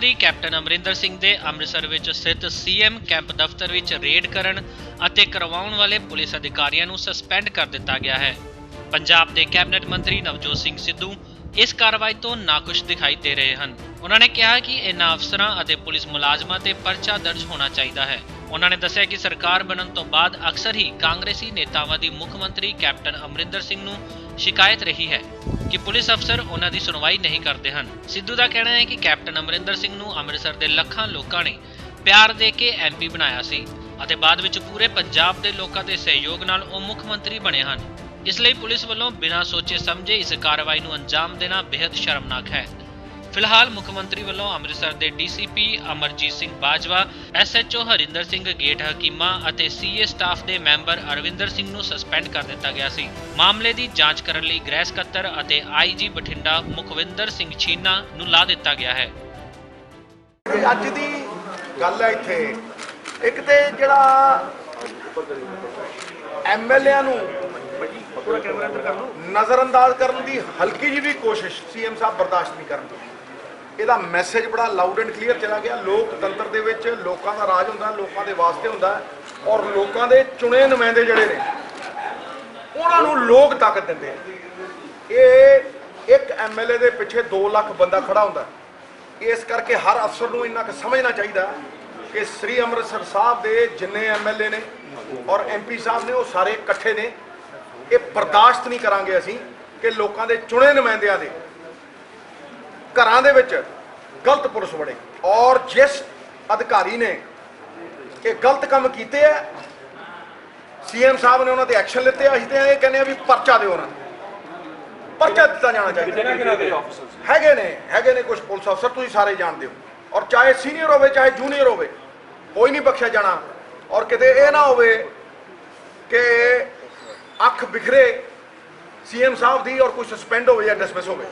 Captain Amarinder Singh ਦੇ ਅੰਮ੍ਰਿਤਸਰ ਵਿੱਚ ਸਥਿਤ ਸੀਐਮ ਕੈਂਪ ਦਫ਼ਤਰ ਵਿੱਚ ਰੇਡ ਕਰਨ ਅਤੇ ਕਰਵਾਉਣ ਵਾਲੇ ਪੁਲਿਸ ਅਧਿਕਾਰੀਆਂ ਨੂੰ ਸਸਪੈਂਡ ਕਰ ਦਿੱਤਾ ਗਿਆ ਹੈ। ਪੰਜਾਬ ਦੇ ਕੈਬਨਿਟ ਮੰਤਰੀ ਨਵਜੋਤ ਸਿੰਘ ਸਿੱਧੂ ਇਸ ਕਾਰਵਾਈ ਤੋਂ ਨਾਖੁਸ਼ ਦਿਖਾਈ ਦੇ ਰਹੇ ਹਨ। ਉਹਨਾਂ ਨੇ ਕਿਹਾ ਕਿ ਇਹਨਾਂ ਅਫਸਰਾਂ ਅਤੇ ਪੁਲਿਸ ਮੁਲਾਜ਼ਮਾਂ ਤੇ ਪਰਚਾ ਦਰਜ ਹੋਣਾ ਚਾਹੀਦਾ ਹੈ। ਉਹਨਾਂ ਨੇ ਦੱਸਿਆ ਕਿ ਸਰਕਾਰ ਬਣਨ ਤੋਂ ਬਾਅਦ ਅਕਸਰ ਹੀ ਕਾਂਗਰਸੀ ਨੇਤਾਵਾਂ ਦੀ ਮੁੱਖ ਮੰਤਰੀ ਕੈਪਟਨ ਅਮਰਿੰਦਰ ਸਿੰਘ ਨੂੰ ਸ਼ਿਕਾਇਤ ਰਹੀ ਹੈ ਕਿ ਪੁਲਿਸ ਅਫਸਰ ਉਹਨਾਂ ਦੀ ਸੁਣਵਾਈ ਨਹੀਂ ਕਰਦੇ ਹਨ। ਸਿੱਧੂ ਦਾ ਕਹਿਣਾ ਹੈ ਕਿ ਕੈਪਟਨ ਅਮਰਿੰਦਰ ਸਿੰਘ ਨੂੰ ਅੰਮ੍ਰਿਤਸਰ ਦੇ ਲੱਖਾਂ ਲੋਕਾਂ ਨੇ ਪਿਆਰ ਦੇ ਕੇ ਐਮਪੀ ਬਣਾਇਆ ਸੀ ਅਤੇ ਬਾਅਦ ਵਿੱਚ ਪੂਰੇ ਪੰਜਾਬ ਦੇ ਲੋਕਾਂ ਦੇ ਸਹਿਯੋਗ ਨਾਲ ਉਹ ਮੁੱਖ ਮੰਤਰੀ ਬਣੇ ਹਨ। ਇਸ ਲਈ ਪੁਲਿਸ ਵੱਲੋਂ ਬਿਨਾਂ ਸੋਚੇ ਸਮਝੇ ਇਸ ਕਾਰਵਾਈ ਨੂੰ ਅੰਜਾਮ ਦੇਣਾ ਬੇहद ਸ਼ਰਮਨਾਕ ਹੈ। ਫਿਲਹਾਲ ਮੁੱਖ ਮੰਤਰੀ ਵੱਲੋਂ ਅੰਮ੍ਰਿਤਸਰ ਦੇ ਡੀਸੀਪੀ ਅਮਰਜੀਤ ਸਿੰਘ ਬਾਜਵਾ, ਐਸਐਚਓ ਹਰਿੰਦਰ ਸਿੰਘ ਗੇਟ ਹਕੀਮਾ ਅਤੇ ਸੀਏ ਸਟਾਫ ਦੇ ਮੈਂਬਰ ਅਰਵਿੰਦਰ ਸਿੰਘ ਨੂੰ ਸਸਪੈਂਡ ਕਰ ਦਿੱਤਾ ਗਿਆ ਸੀ। ਮਾਮਲੇ ਦੀ ਜਾਂਚ ਕਰਨ ਲਈ ਗ੍ਰਹਿ ਸਕੱਤਰ ਅਤੇ ਆਈਜੀ ਬਠਿੰਡਾ ਮੁਖਵਿੰਦਰ ਸਿੰਘ ਛੀਨਾ ਨੂੰ ਲਾ ਦਿੱਤਾ ਗਿਆ ਹੈ। ਅੱਜ ਦੀ ਗੱਲ ਹੈ ਇੱਥੇ। ਇੱਕ ਤੇ ਜਿਹੜਾ ਐਮਐਲਏਆਂ ਨੂੰ ਨਜ਼ਰਅੰਦਾਜ਼ ਕਰਨ ਦੀ ਹਲਕੀ ਜਿਹੀ ਵੀ ਕੋਸ਼ਿਸ਼ ਸੀਐਮ ਸਾਹਿਬ ਬਰਦਾਸ਼ਤ ਨਹੀਂ ਕਰਨਗੇ ਇਹਦਾ ਮੈਸੇਜ ਬੜਾ ਲਾਊਡ ਐਂਡ ਕਲੀਅਰ ਚਲਾ ਗਿਆ। ਲੋਕਤੰਤਰ ਦੇ ਵਿੱਚ ਲੋਕਾਂ ਦਾ ਰਾਜ ਹੁੰਦਾ, ਲੋਕਾਂ ਦੇ ਵਾਸਤੇ ਹੁੰਦਾ ਔਰ ਲੋਕਾਂ ਦੇ ਚੁਣੇ ਨੁਮਾਇੰਦੇ ਜਿਹੜੇ ਨੇ, ਉਹਨਾਂ ਨੂੰ ਲੋਕ ਤਾਕਤ ਦਿੰਦੇ ਇਹ ਇੱਕ ਐਮਐਲਏ ਦੇ ਪਿੱਛੇ 2 ਲੱਖ ਬੰਦਾ ਖੜਾ ਹੁੰਦਾ। ਇਸ ਕਰਕੇ ਹਰ ਅਫਸਰ ਨੂੰ ਇੰਨਾ ਕੁ ਸਮਝਣਾ ਚਾਹੀਦਾ ਕਿ ਸ੍ਰੀ ਅੰਮ੍ਰਿਤਸਰ ਸਾਹਿਬ ਦੇ ਜਿੰਨੇ ਐਮਐਲਏ ਨੇ ਔਰ ਐਮਪੀ ਸਾਹਿਬ ਨੇ, ਉਹ ਸਾਰੇ ਇਕੱਠੇ ਨੇ। ਇਹ ਬਰਦਾਸ਼ਤ ਨਹੀਂ ਕਰਾਂਗੇ ਅਸੀਂ ਕਿ ਲੋਕਾਂ ਦੇ ਚੁਣੇ ਨੁਮਾਇੰਦਿਆਂ ਦੇ ਘਰਾਂ ਦੇ ਵਿੱਚ ਗਲਤ ਪੁਲਿਸ ਵੜੇ ਔਰ ਜਿਸ ਅਧਿਕਾਰੀ ਨੇ ਇਹ ਗਲਤ ਕੰਮ ਕੀਤੇ ਆ ਸੀਐਮ ਸਾਹਿਬ ਨੇ ਉਹਨਾਂ ਤੇ ਐਕਸ਼ਨ ਲਿੱਤੇ ਆ ਅਸੀਂ ਤੇ ਇਹ ਕਹਿੰਦੇ ਆ ਵੀ ਪਰਚਾ ਦਿਓ ਉਹਨਾਂ ਪਰਚਾ ਦਿੱਤਾ ਜਾਣਾ ਚਾਹੀਦਾ। ਹੈਗੇ ਨੇ ਹੈਗੇ ਨੇ ਕੁਝ ਪੁਲਿਸ ਅਫਸਰ ਤੁਸੀਂ ਸਾਰੇ ਜਾਣਦੇ ਹੋ। ਔਰ ਚਾਹੇ ਸੀਨੀਅਰ ਹੋਵੇ ਚਾਹੇ ਜੂਨੀਅਰ ਹੋਵੇ ਕੋਈ ਨਹੀਂ ਬਖਸ਼ਿਆ ਜਾਣਾ। ਔਰ ਕਿਤੇ ਇਹ ਨਾ ਹੋਵੇ ਕਿ ਅੱਖ ਬਿਖਰੇ ਸੀਐਮ ਸਾਹਿਬ ਦੀ ਔਰ ਕੋਈ ਸਸਪੈਂਡ ਹੋਵੇ ਜਾਂ ਡਿਸਮਿਸ ਹੋਵੇ।